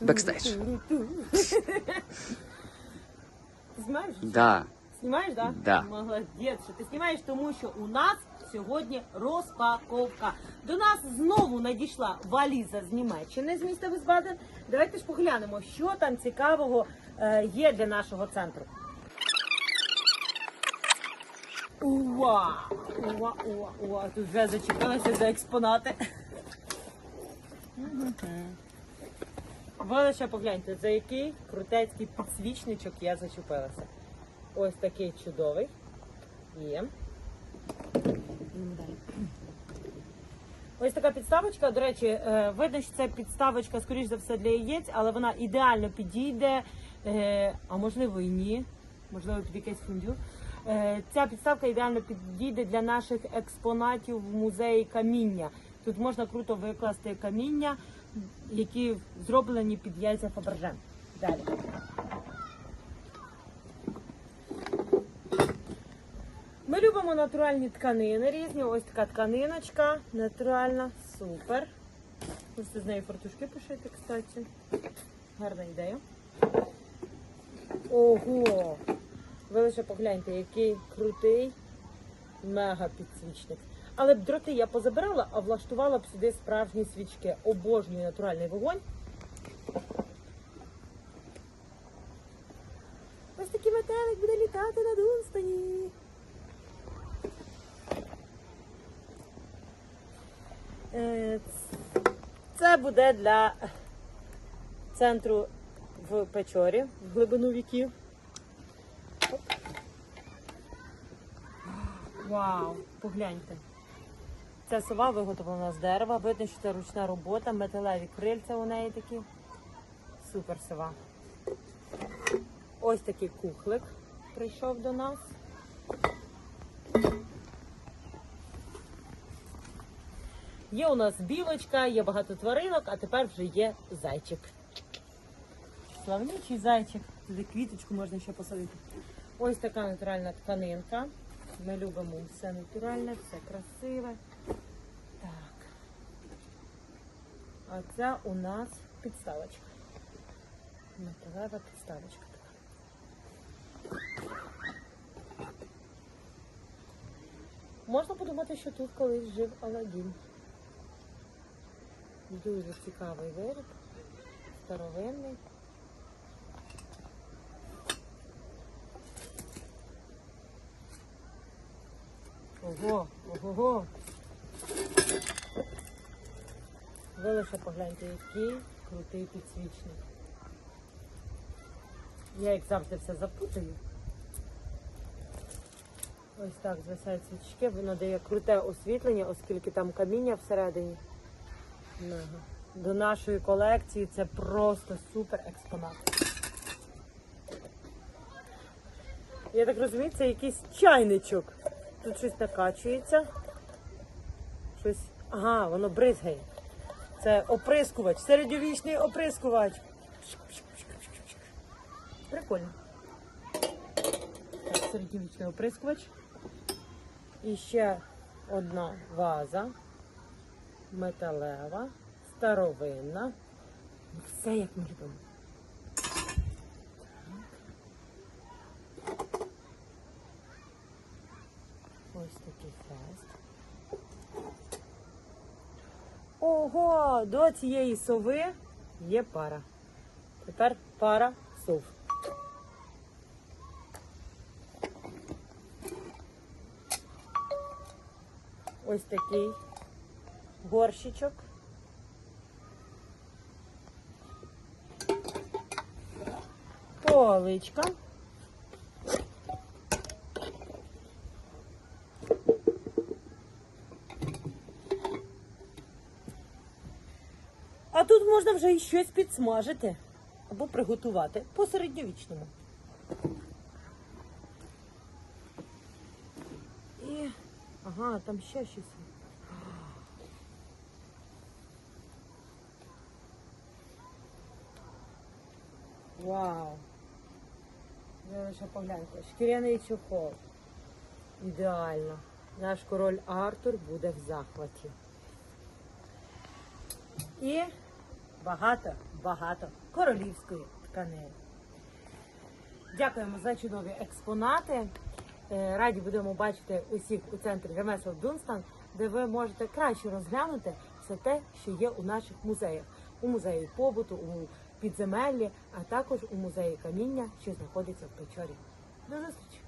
Бекстейдж. Ти знімаєш? Да. Знімаєш, да? Да. Молодець, що ти знімаєш, тому що у нас сьогодні розпаковка. До нас знову надійшла валіза з Німеччини з міста Висбаден. Давайте ж поглянемо, що там цікавого е, є для нашого центру. Уа! Уа, уа, уа! Тут вже зачепилася за експонати. Ви лише погляньте, за який крутецький підсвічничок я зачепилася. Ось такий чудовий. Є. Ось така підставочка. До речі, е, видно, що це підставочка, скоріш за все, для яєць, але вона ідеально підійде, е, а можливо і ні. Можливо, під якесь фундю. Е, Ця підставка ідеально підійде для наших експонатів в музеї каміння. Тут можна круто викласти каміння, які зроблені під яйця Фаберже. Далі. Ми любимо натуральні тканини різні. Ось така тканиночка, натуральна, супер. Можете з нею фартушки пошити, кстати. Гарна ідея. Ого! Ви лише погляньте, який крутий мега підсвічник. Але б дроти я позабирала, а влаштувала б сюди справжні свічки. Обожнюю натуральний вогонь. Ось такий метелик буде літати на Дунстані. Е, Це буде для центру в Печорі, в глибину віків. Вау, погляньте. Ця сова виготовлена з дерева. Видно, що це ручна робота, металеві крильця у неї такі. Супер сова. Ось такий кухлик прийшов до нас. Є у нас білочка, є багато тваринок, а тепер вже є зайчик. Славничий зайчик. Туди квіточку можна ще посадити. Ось така натуральна тканинка. Ми любимо все натуральне, все красиве. Так. А це у нас підставочка. Металева підставочка така. Можна подумати, що тут колись жив Аладдін. Дуже цікавий виріб, старовинний. Ого, ого. Ви лише погляньте, який крутий підсвічник. Я як завжди все запутаю. Ось так звисають свічки, воно дає круте освітлення, оскільки там каміння всередині. До нашої колекції це просто супер експонат. Я так розумію, це якийсь чайничок. Тут щось накачується. Щось. Ага, воно бризгає. Це оприскувач, середньовічний оприскувач. Прикольно. Так, середньовічний оприскувач. І ще одна ваза. Металева, старовинна. Все як ми любимо. Ось такий хрест. Ого, до цієї сови є пара. Тепер пара сов. Ось такий горщичок. Поличка. Тут можна вже і щось підсмажити або приготувати по середньовічному. І... Ага, там ще щось. Вау! Ви лише погляньте. Шкіряний чохол. Ідеально. Наш король Артур буде в захваті. І багато, багато королівської тканини. Дякуємо за чудові експонати. Е, Раді будемо бачити усіх у центрі ремесел Дунстан, де ви можете краще розглянути все те, що є у наших музеях. У музеї побуту, у підземеллі, а також у музеї каміння, що знаходиться в Печорі. До зустрічі!